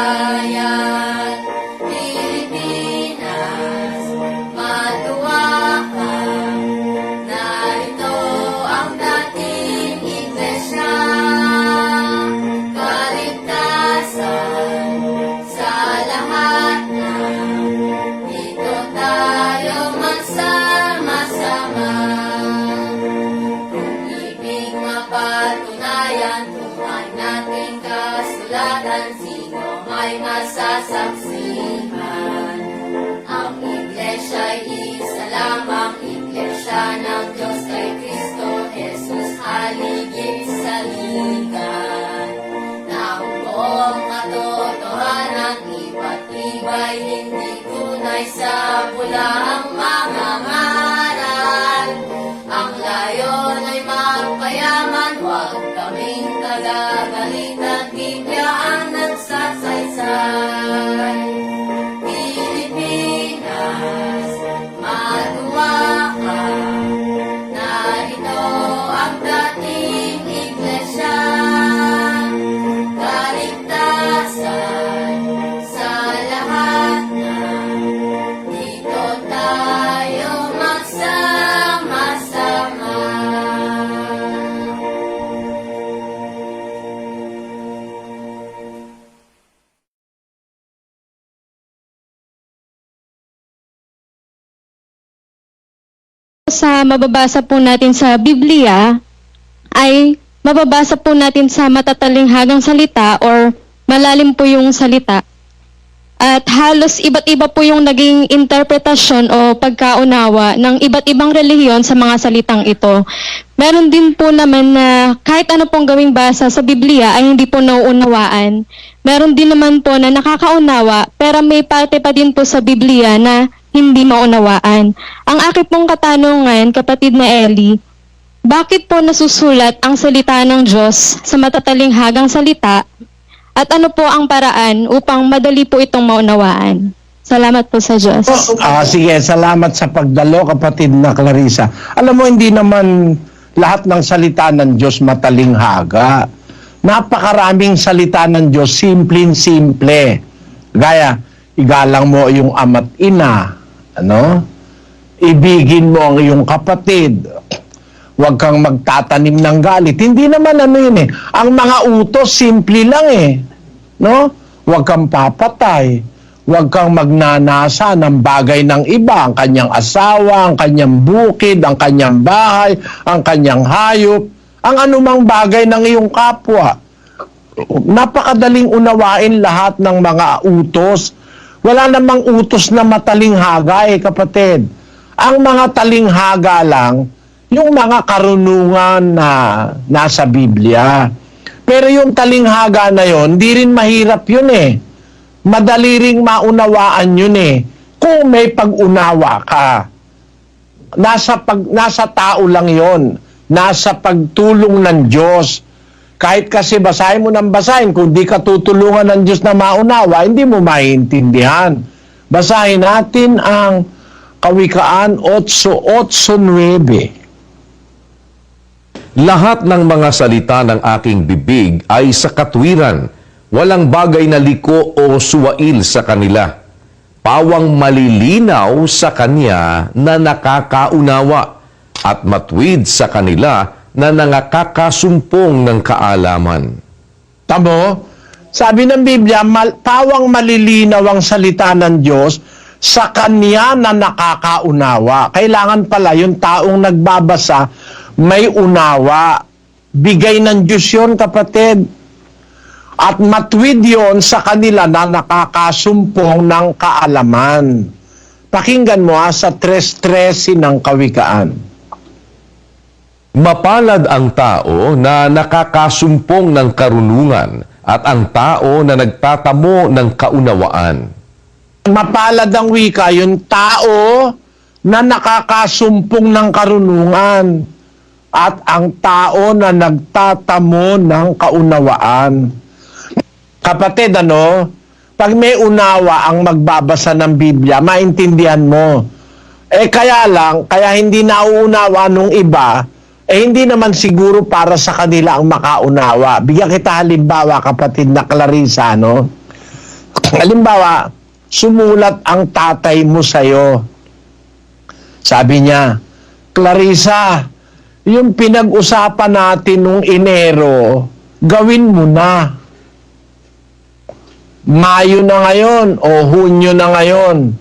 na tunay sa pula ang mga ngaral. Ang layon ay magpayaman, huwag kaming tagagalitan, Biblia ang nagsasaysay. Sa mababasa po natin sa Biblia ay mababasa po natin sa matatalinhagang salita or malalim po yung salita. At halos iba't iba po yung naging interpretasyon o pagkaunawa ng iba't ibang relihiyon sa mga salitang ito. Meron din po naman na kahit ano pong gawing basa sa Biblia ay hindi po nauunawaan. Meron din naman po na nakakaunawa pero may parte pa din po sa Biblia na hindi maunawaan. Ang aking pong katanungan, kapatid na Ellie, bakit po nasusulat ang salita ng Diyos sa matatalinghagang salita at ano po ang paraan upang madali po itong maunawaan? Salamat po sa Diyos. Ah, sige, salamat sa pagdalo kapatid na Clarissa. Alam mo, hindi naman lahat ng salita ng Diyos matalinghaga. Napakaraming salita ng Diyos, simpleng-simple. Gaya, igalang mo yung ama't ina, ano? Ibigin mo ang iyong kapatid. Huwag kang magtatanim ng galit. Hindi naman ano yun eh. Ang mga utos, simple lang eh. No? Huwag kang papatay. Huwag kang magnanasa ng bagay ng iba. Ang kanyang asawa, ang kanyang bukid, ang kanyang bahay, ang kanyang hayop. Ang anumang bagay ng iyong kapwa. Napakadaling unawain lahat ng mga utos. Wala namang utos na matalinghaga eh kapatid. Ang mga talinghaga lang, yung mga karunungan na nasa Biblia. Pero yung talinghaga na yon, di rin mahirap yun eh. Madali ring maunawaan yun eh. Kung may pag-unawa ka. Nasa, pag, nasa tao lang yon. Nasa pagtulong ng Diyos. Kahit kasi basahin mo ng basahin, kung di ka tutulungan ng Diyos na maunawa, hindi mo maintindihan. Basahin natin ang Kawikaan 8.8.9. Lahat ng mga salita ng aking bibig ay sa katwiran, walang bagay na liko o suwail sa kanila. Pawang malilinaw sa kanya na nakakaunawa at matwid sa kanila na nangakakasumpong ng kaalaman. Tamo? Sabi ng Biblia, mal, pawang malilinaw ang salita ng Diyos sa kanya na nakakaunawa. Kailangan pala yung taong nagbabasa may unawa. Bigay ng Diyos yun, kapatid. At matwid yon sa kanila na nakakasumpong ng kaalaman. Pakinggan mo ha, sa 3.13 ng Kawikaan. Mapalad ang tao na nakakasumpong ng karunungan at ang tao na nagtatamo ng kaunawaan. Mapalad ang wika, yung tao na nakakasumpong ng karunungan at ang tao na nagtatamo ng kaunawaan. Kapatid, ano, pag may unawa ang magbabasa ng Biblia, maintindihan mo. Eh kaya lang, kaya hindi nauunawa nung iba, eh hindi naman siguro para sa kanila ang makaunawa. Bigyan kita halimbawa, kapatid na Clarissa, no? Halimbawa, sumulat ang tatay mo sa'yo. Sabi niya, Clarissa, yung pinag-usapan natin nung Enero, gawin mo na. Mayo na ngayon o Hunyo na ngayon.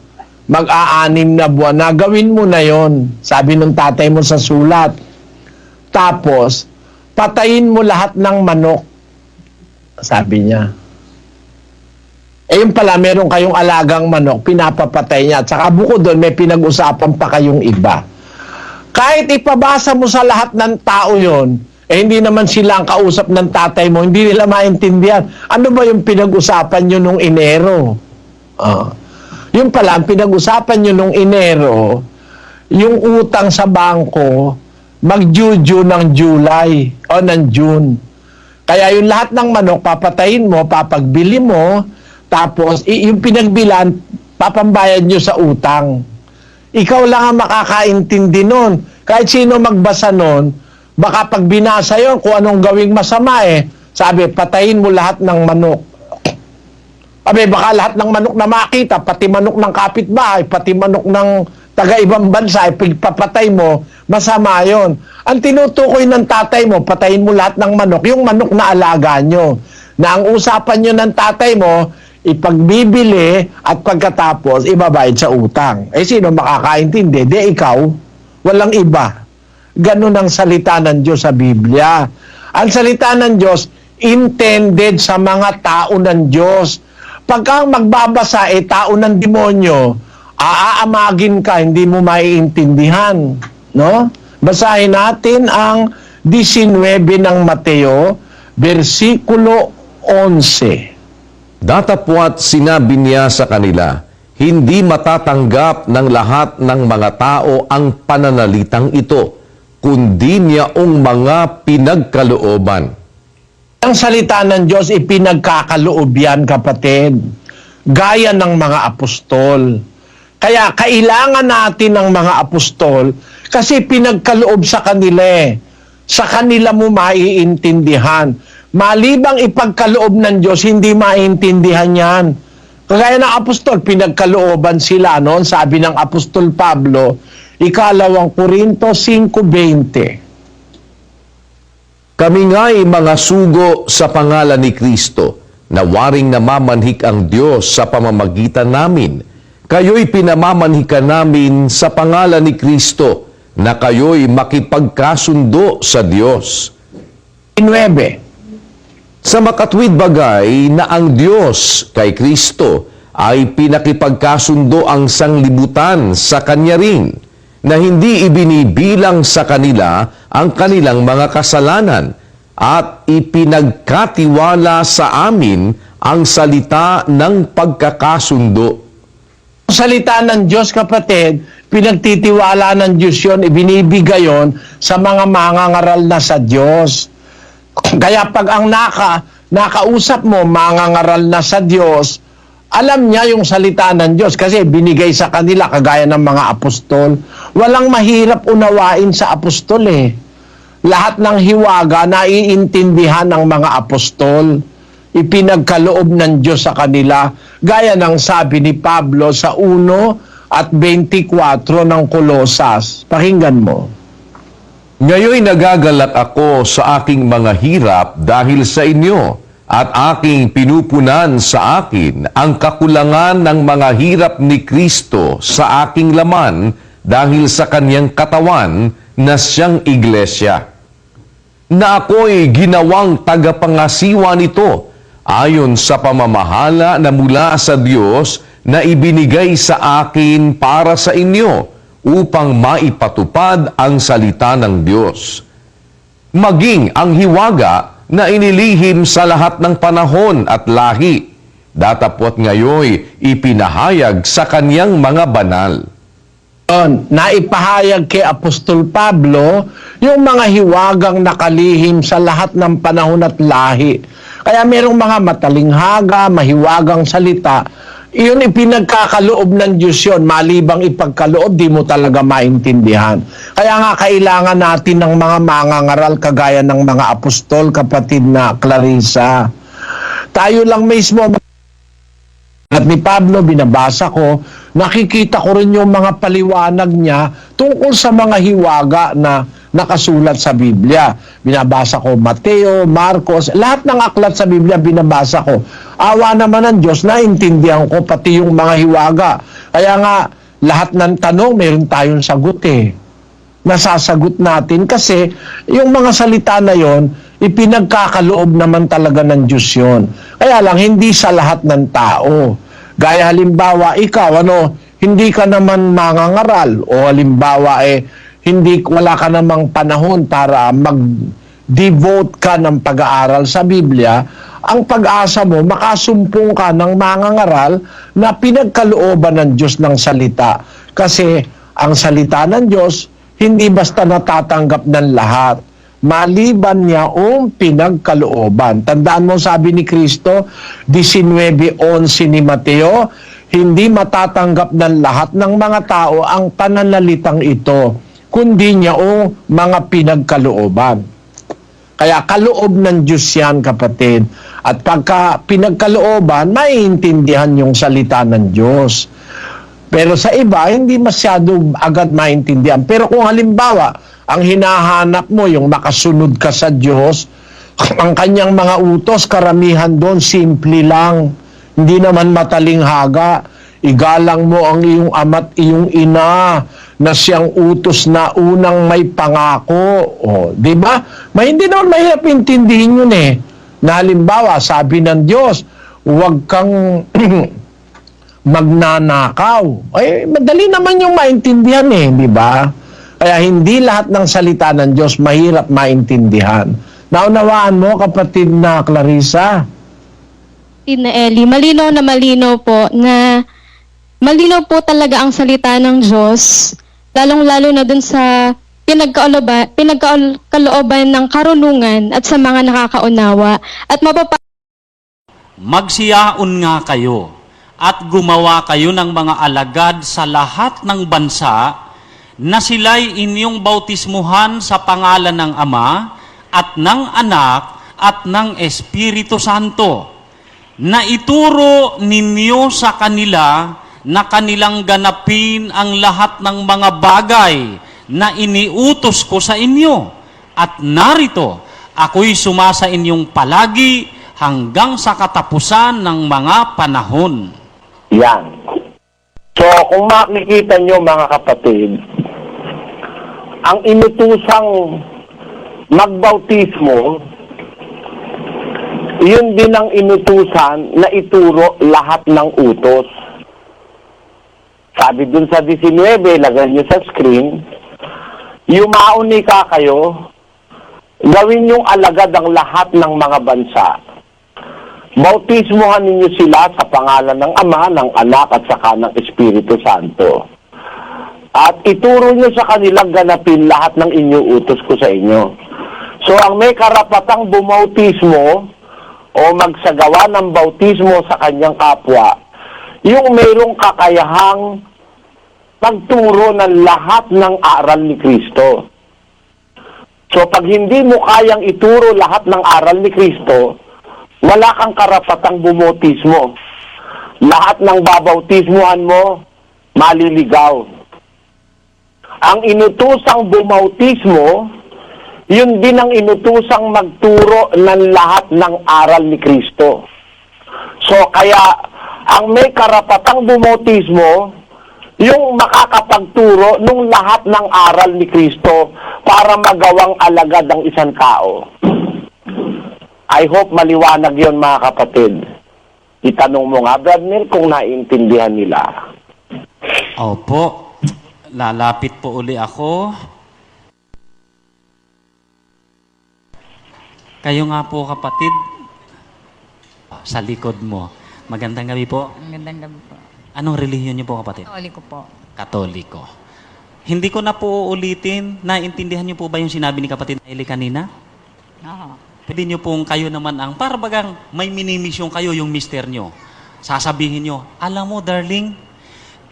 Mag-aanim na buwan na. Gawin mo na yon. Sabi ng tatay mo sa sulat. Tapos, patayin mo lahat ng manok. Sabi niya. Eh yung pala, meron kayong alagang manok, pinapapatay niya. At saka bukod doon, may pinag-usapan pa kayong iba. Kahit ipabasa mo sa lahat ng tao yon, eh hindi naman sila ang kausap ng tatay mo, hindi nila maintindihan. Ano ba yung pinag-usapan nyo nung Enero? Ah. Yung pala, ang pinag-usapan nyo nung Enero, yung utang sa bangko, mag-due ng July o ng June. Kaya yung lahat ng manok, papatayin mo, papagbili mo, tapos yung pinagbilan, papambayad nyo sa utang. Ikaw lang ang makakaintindi nun. Kahit sino magbasa nun, baka pag binasa yon kung anong gawing masama eh, sabi, patayin mo lahat ng manok. Abe, baka lahat ng manok na makita, pati manok ng kapitbahay, pati manok ng taga-ibang bansa, ay pagpapatay mo, masama yon. Ang tinutukoy ng tatay mo, patayin mo lahat ng manok, yung manok na alaga nyo. Na ang usapan nyo ng tatay mo, ipagbibili at pagkatapos, ibabayad sa utang. Eh, sino makakaintindi? De, ikaw, walang iba. Ganun ang salita ng Diyos sa Biblia. Ang salita ng Diyos, intended sa mga tao ng Diyos. Pagka magbabasa eh tao ng demonyo, aaamagin ka, hindi mo maiintindihan. No? Basahin natin ang 19 ng Mateo, versikulo 11. Datapwat sinabi niya sa kanila, hindi matatanggap ng lahat ng mga tao ang pananalitang ito, kundi niyaong mga pinagkalooban. Ang salita ng Diyos ipinagkakaloob yan, kapatid. Gaya ng mga apostol. Kaya kailangan natin ng mga apostol kasi pinagkaloob sa kanila eh. Sa kanila mo maiintindihan. Malibang ipagkaloob ng Diyos, hindi maiintindihan yan. Kagaya ng apostol, pinagkalooban sila noon, sabi ng apostol Pablo, ikalawang Korinto 5.20. Kami nga'y mga sugo sa pangalan ni Kristo, na waring namamanhik ang Diyos sa pamamagitan namin. Kayo'y pinamamanhikan namin sa pangalan ni Kristo, na kayo'y makipagkasundo sa Diyos. 9. Sa makatwid bagay na ang Diyos kay Kristo ay pinakipagkasundo ang sanglibutan sa Kanya rin, na hindi ibinibilang sa kanila ang kanilang mga kasalanan at ipinagkatiwala sa amin ang salita ng pagkakasundo. Salita ng Diyos, kapatid, pinagtitiwala ng Diyos yun, ibinibigay yon sa mga mangangaral na sa Diyos. Kaya pag ang naka, nakausap mo, mangangaral na sa Diyos, alam niya yung salita ng Diyos kasi binigay sa kanila kagaya ng mga apostol. Walang mahirap unawain sa apostol eh. Lahat ng hiwaga naiintindihan ng mga apostol. Ipinagkaloob ng Diyos sa kanila. Gaya ng sabi ni Pablo sa 1 at 24 ng Kolosas. Pakinggan mo. Ngayoy nagagalak ako sa aking mga hirap dahil sa inyo at aking pinupunan sa akin ang kakulangan ng mga hirap ni Kristo sa aking laman dahil sa kanyang katawan na siyang iglesia. Na ako'y ginawang tagapangasiwa nito ayon sa pamamahala na mula sa Diyos na ibinigay sa akin para sa inyo upang maipatupad ang salita ng Diyos. Maging ang hiwaga na inilihim sa lahat ng panahon at lahi, datapot ngayoy ipinahayag sa kaniyang mga banal. Naipahayag kay Apostol Pablo yung mga hiwagang nakalihim sa lahat ng panahon at lahi. Kaya merong mga matalinghaga, mahiwagang salita, iyon ipinagkakaloob ng Diyos yun. Malibang ipagkaloob, di mo talaga maintindihan. Kaya nga kailangan natin ng mga mangangaral kagaya ng mga apostol, kapatid na Clarissa. Tayo lang mismo, at ni Pablo, binabasa ko, nakikita ko rin yung mga paliwanag niya tungkol sa mga hiwaga na nakasulat sa Biblia. Binabasa ko Mateo, Marcos, lahat ng aklat sa Biblia binabasa ko. Awa naman ng Diyos, naintindihan ko pati yung mga hiwaga. Kaya nga, lahat ng tanong, meron tayong sagot eh nasasagot natin kasi yung mga salita na yon ipinagkakaloob naman talaga ng Diyos yon. Kaya lang hindi sa lahat ng tao. Gaya halimbawa ikaw ano, hindi ka naman mangangaral o halimbawa eh hindi wala ka namang panahon para mag-devote ka ng pag-aaral sa Biblia, ang pag-asa mo, makasumpong ka ng mangangaral na pinagkalooban ng Diyos ng salita. Kasi ang salita ng Diyos, hindi basta natatanggap ng lahat. Maliban niya ang pinagkalooban. Tandaan mo sabi ni Kristo, 19.11 ni Mateo, hindi matatanggap ng lahat ng mga tao ang pananalitang ito, kundi niya ang mga pinagkalooban. Kaya kaloob ng Diyos yan, kapatid. At pagka pinagkalooban, maiintindihan yung salita ng Diyos. Pero sa iba, hindi masyado agad maintindihan. Pero kung halimbawa, ang hinahanap mo, yung makasunod ka sa Diyos, ang kanyang mga utos, karamihan doon, simple lang. Hindi naman matalinghaga. Igalang mo ang iyong ama't iyong ina na siyang utos na unang may pangako. O, di ba? May hindi naman mahirap intindihin yun eh. Na halimbawa, sabi ng Diyos, huwag kang magnanakaw. Ay, madali naman yung maintindihan eh, di ba? Kaya hindi lahat ng salita ng Diyos mahirap maintindihan. Naunawaan mo, kapatid na Clarissa? Tina Eli, malinaw na malinaw po na malinaw po talaga ang salita ng Diyos, lalong-lalo na dun sa pinagkaoloba, pinagkalooban ng karunungan at sa mga nakakaunawa. At mapapa Magsiyaon nga kayo at gumawa kayo ng mga alagad sa lahat ng bansa na sila'y inyong bautismuhan sa pangalan ng Ama at ng Anak at ng Espiritu Santo na ituro ninyo sa kanila na kanilang ganapin ang lahat ng mga bagay na iniutos ko sa inyo. At narito, ako'y sumasa inyong palagi hanggang sa katapusan ng mga panahon. Yan. So, kung makikita nyo mga kapatid, ang inutusang magbautismo, yun din ang inutusan na ituro lahat ng utos. Sabi dun sa 19, lagay nyo sa screen, yumauni ka kayo, gawin yung alagad ang lahat ng mga bansa. Bautismohan ninyo sila sa pangalan ng Ama, ng Anak at saka ng Espiritu Santo. At ituro nyo sa kanilang ganapin lahat ng inyong utos ko sa inyo. So ang may karapatang bumautismo o magsagawa ng bautismo sa kanyang kapwa, yung mayroong kakayahang pagturo ng lahat ng aral ni Kristo. So pag hindi mo kayang ituro lahat ng aral ni Kristo, wala kang karapatang bumautismo. Lahat ng babautismuhan mo, maliligaw. Ang inutusang bumautismo, yun din ang inutusang magturo ng lahat ng aral ni Kristo. So kaya, ang may karapatang bumautismo, yung makakapagturo nung lahat ng aral ni Kristo para magawang alagad ang isang tao. I hope maliwanag yon mga kapatid. Itanong mo nga, Brad Neil, kung naiintindihan nila. Opo, lalapit po uli ako. Kayo nga po kapatid, sa likod mo. Magandang gabi po. Magandang gabi po. Anong relihiyon niyo po kapatid? Katoliko po. Katoliko. Hindi ko na po ulitin, naintindihan niyo po ba yung sinabi ni kapatid Eli kanina? Oo. Pwede niyo pong kayo naman ang, parabagang may minimisyon kayo yung mister niyo. Sasabihin niyo, alam mo darling,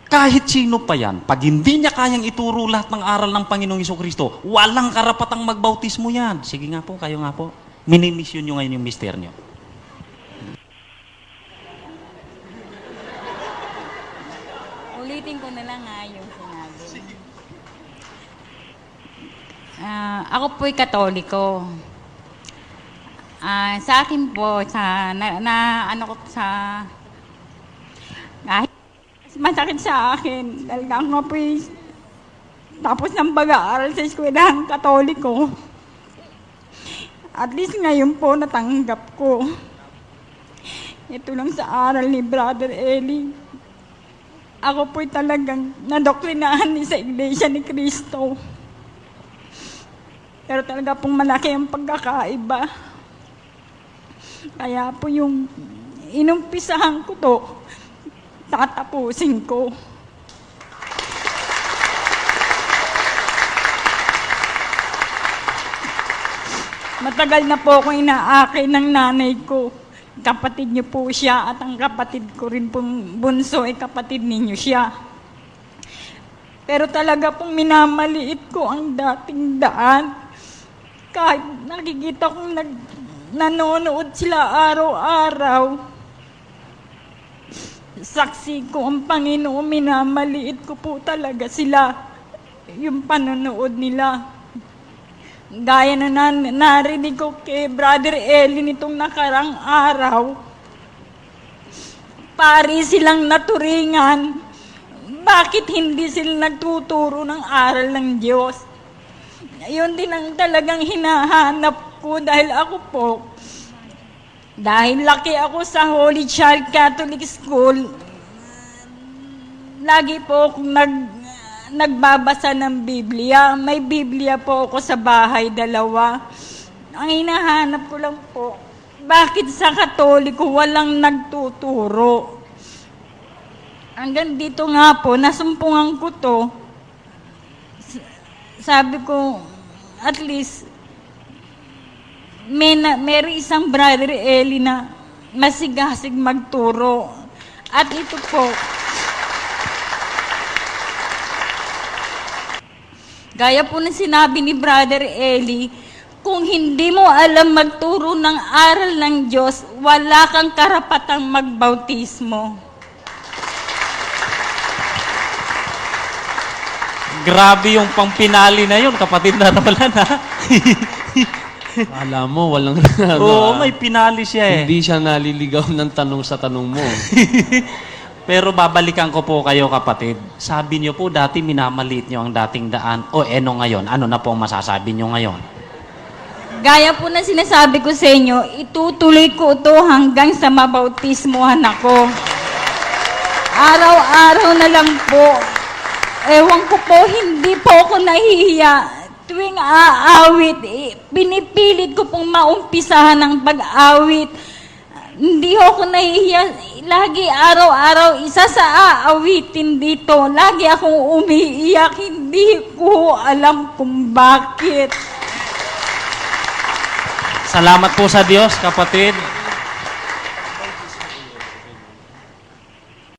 kahit sino pa yan, pag hindi niya kayang ituro lahat ng aral ng Panginoong Iso Kristo, walang karapatang magbautismo yan. Sige nga po, kayo nga po. Minimisyon niyo ngayon yung mister niyo. Ulitin ko na lang nga yung sinabi. Ah, ako po'y katoliko. Ah, sa akin po, sa, na, na ano ko sa, kahit masakit sa akin, dahil nga po'y tapos ng pag-aaral sa eskwelahan katoliko. At least ngayon po natanggap ko. Ito lang sa aral ni Brother Eli. Ako po'y talagang nadoktrinahan ni sa Iglesia ni Cristo. Pero talaga pong malaki ang pagkakaiba. Kaya po yung inumpisahan ko to, tatapusin ko. Matagal na po ako inaakay ng nanay ko. Kapatid niyo po siya at ang kapatid ko rin pong bunso ay kapatid ninyo siya. Pero talaga pong minamaliit ko ang dating daan. Kahit nakikita kong nag, nanonood sila araw-araw. Saksi ko ang Panginoon, minamaliit ko po talaga sila. Yung panonood nila. Gaya na nan- narinig ko kay Brother Eli nitong nakarang araw, pari silang naturingan, bakit hindi sila nagtuturo ng aral ng Diyos? Yun din ang talagang hinahanap ko dahil ako po, dahil laki ako sa Holy Child Catholic School, lagi po akong nag, nagbabasa ng Biblia. May Biblia po ako sa bahay, dalawa. Ang hinahanap ko lang po, bakit sa Katoliko walang nagtuturo? Hanggang dito nga po, nasumpungan ko to. Sabi ko, at least, may, na, may isang brother Eli na masigasig magturo. At ito po, Gaya po ng sinabi ni Brother Eli, kung hindi mo alam magturo ng aral ng Diyos, wala kang karapatang magbautismo. Grabe yung pampinali na yun, kapatid na wala na. Alam mo, walang ano, Oo, may pinali siya eh. Hindi siya naliligaw ng tanong sa tanong mo. Pero babalikan ko po kayo kapatid. Sabi niyo po dati minamaliit niyo ang dating daan. O eno ngayon, ano na po ang masasabi niyo ngayon? Gaya po na sinasabi ko sa inyo, itutuloy ko ito hanggang sa mabautismuhan ako. Araw-araw na lang po. Ewan ko po, hindi po ako nahihiya. Tuwing aawit, eh, pinipilit ko pong maumpisahan ng pag-awit. Hindi ako nahihiya. Lagi araw-araw, isa sa aawitin dito. Lagi akong umiiyak. Hindi ko alam kung bakit. Salamat po sa Diyos, kapatid.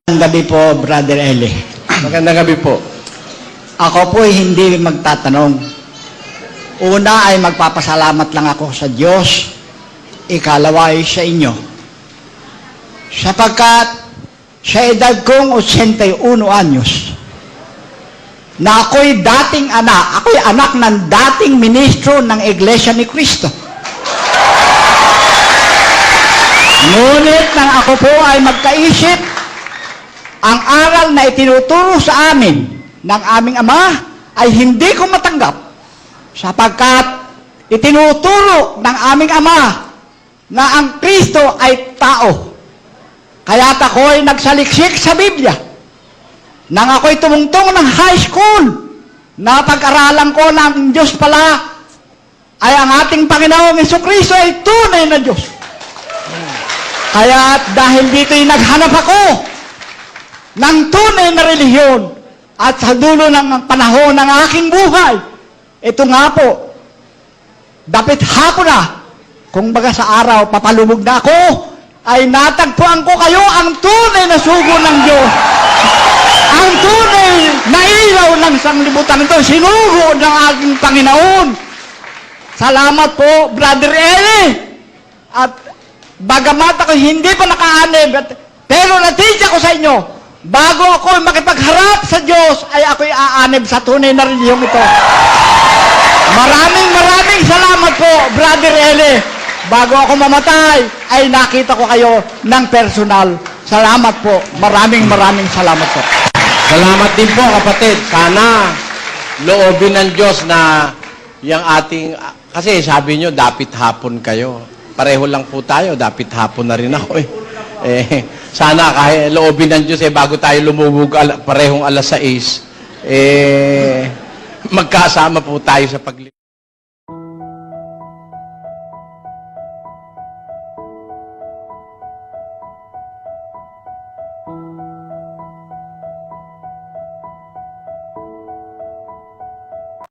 Magandang gabi po, Brother Eli. Magandang gabi po. Ako po hindi magtatanong. Una ay magpapasalamat lang ako sa Diyos. Ikalawa ay sa inyo. Sapagkat sa edad kong 81 anyos, na ako'y dating anak, ako'y anak ng dating ministro ng Iglesia ni Cristo. Ngunit nang ako po ay magkaisip, ang aral na itinuturo sa amin ng aming ama ay hindi ko matanggap sapagkat itinuturo ng aming ama na ang Kristo ay tao. Kaya't ako'y nagsaliksik sa Biblia. Nang ako'y tumungtong ng high school, napag-aralan ko ng Diyos pala ay ang ating Panginoong Kristo ay tunay na Diyos. Kaya dahil dito'y naghanap ako ng tunay na relihiyon at sa dulo ng panahon ng aking buhay, ito nga po, dapat hapon na, kung baga sa araw, papalubog na ako, ay natagpuan ko kayo ang tunay na sugo ng Diyos. Ang tunay na ilaw ng sanglibutan ito, sinugo ng aking Panginoon. Salamat po, Brother Eli. At bagamat ako hindi pa nakaanib, pero natidya ko sa inyo, bago ako makipagharap sa Diyos, ay ako'y aanib sa tunay na reliyong ito. Maraming maraming salamat po, Brother Eli. Bago ako mamatay, ay nakita ko kayo ng personal. Salamat po. Maraming maraming salamat po. Salamat din po kapatid. Sana loobin ng Diyos na yung ating, kasi sabi nyo, dapat hapon kayo. Pareho lang po tayo, dapat hapon na rin ako eh. Eh sana kahit loobin ng Diyos eh, bago tayo lumubog ala, parehong alas 6, eh, magkasama po tayo sa pagli.